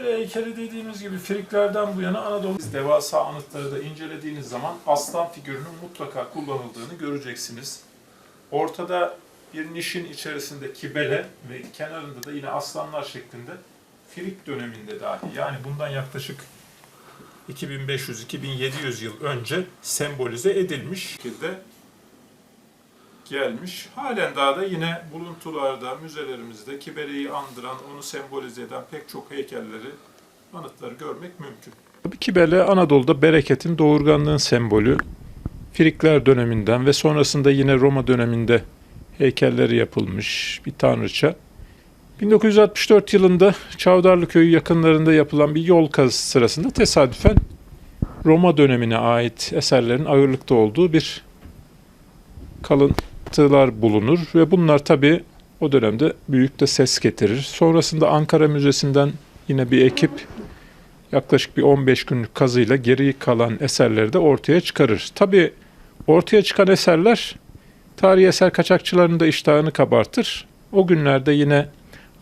Kibele heykeli dediğimiz gibi Friklerden bu yana Anadolu devasa anıtları da incelediğiniz zaman aslan figürünün mutlaka kullanıldığını göreceksiniz. Ortada bir nişin içerisinde kibele ve kenarında da yine aslanlar şeklinde Frik döneminde dahi yani bundan yaklaşık 2500-2700 yıl önce sembolize edilmiş şekilde gelmiş. Halen daha da yine buluntularda, müzelerimizde Kibele'yi andıran, onu sembolize eden pek çok heykelleri, anıtları görmek mümkün. Tabii Kibele Anadolu'da bereketin, doğurganlığın sembolü. Frikler döneminden ve sonrasında yine Roma döneminde heykelleri yapılmış bir tanrıça. 1964 yılında Çavdarlı Köyü yakınlarında yapılan bir yol kazısı sırasında tesadüfen Roma dönemine ait eserlerin ağırlıkta olduğu bir kalıntılar bulunur ve bunlar tabi o dönemde büyük de ses getirir. Sonrasında Ankara Müzesi'nden yine bir ekip yaklaşık bir 15 günlük kazıyla geri kalan eserleri de ortaya çıkarır. Tabi ortaya çıkan eserler tarihi eser kaçakçılarının da iştahını kabartır. O günlerde yine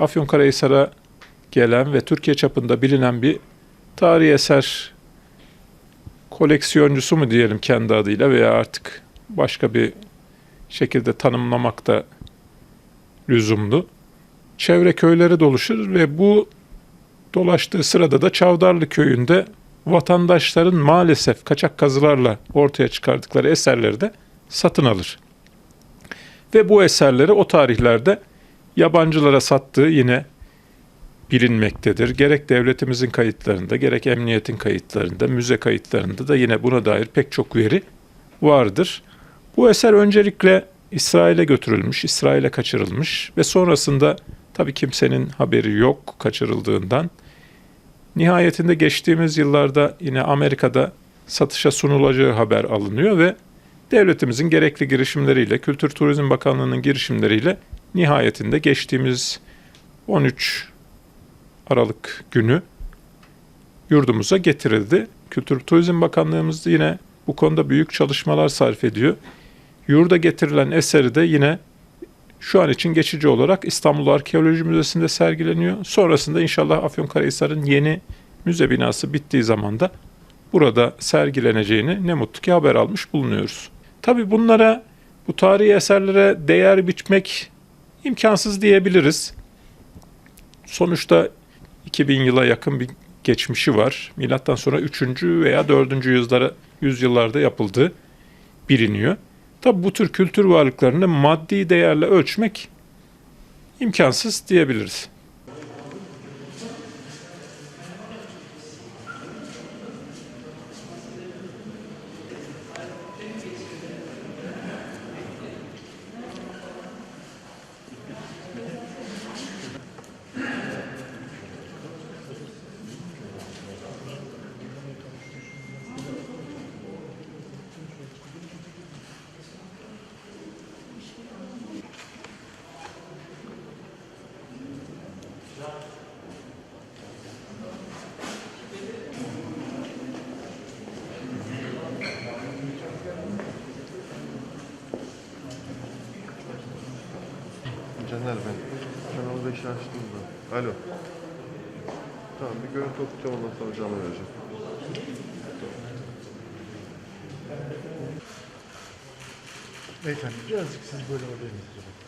Afyonkarahisar'a gelen ve Türkiye çapında bilinen bir tarihi eser koleksiyoncusu mu diyelim kendi adıyla veya artık başka bir şekilde tanımlamak da lüzumlu. Çevre köyleri doluşur ve bu dolaştığı sırada da Çavdarlı köyünde vatandaşların maalesef kaçak kazılarla ortaya çıkardıkları eserleri de satın alır. Ve bu eserleri o tarihlerde yabancılara sattığı yine bilinmektedir. Gerek devletimizin kayıtlarında, gerek emniyetin kayıtlarında, müze kayıtlarında da yine buna dair pek çok veri vardır. Bu eser öncelikle İsrail'e götürülmüş, İsrail'e kaçırılmış ve sonrasında tabii kimsenin haberi yok kaçırıldığından. Nihayetinde geçtiğimiz yıllarda yine Amerika'da satışa sunulacağı haber alınıyor ve devletimizin gerekli girişimleriyle, Kültür Turizm Bakanlığı'nın girişimleriyle nihayetinde geçtiğimiz 13 Aralık günü yurdumuza getirildi. Kültür Turizm Bakanlığımız yine bu konuda büyük çalışmalar sarf ediyor. Yurda getirilen eseri de yine şu an için geçici olarak İstanbul Arkeoloji Müzesi'nde sergileniyor. Sonrasında inşallah Afyonkarahisar'ın yeni müze binası bittiği zaman da burada sergileneceğini ne mutlu ki haber almış bulunuyoruz. Tabi bunlara, bu tarihi eserlere değer biçmek imkansız diyebiliriz. Sonuçta 2000 yıla yakın bir geçmişi var. Milattan sonra 3. veya 4. yüzyıllara, yüzyıllarda yapıldığı biliniyor. Tabi bu tür kültür varlıklarını maddi değerle ölçmek imkansız diyebiliriz. Caner ben. Kanal 5 açtım da. Alo. Tamam bir görüntü okuyacağım ondan sonra canlı vereceğim. Beyefendi birazcık siz böyle oraya getirin.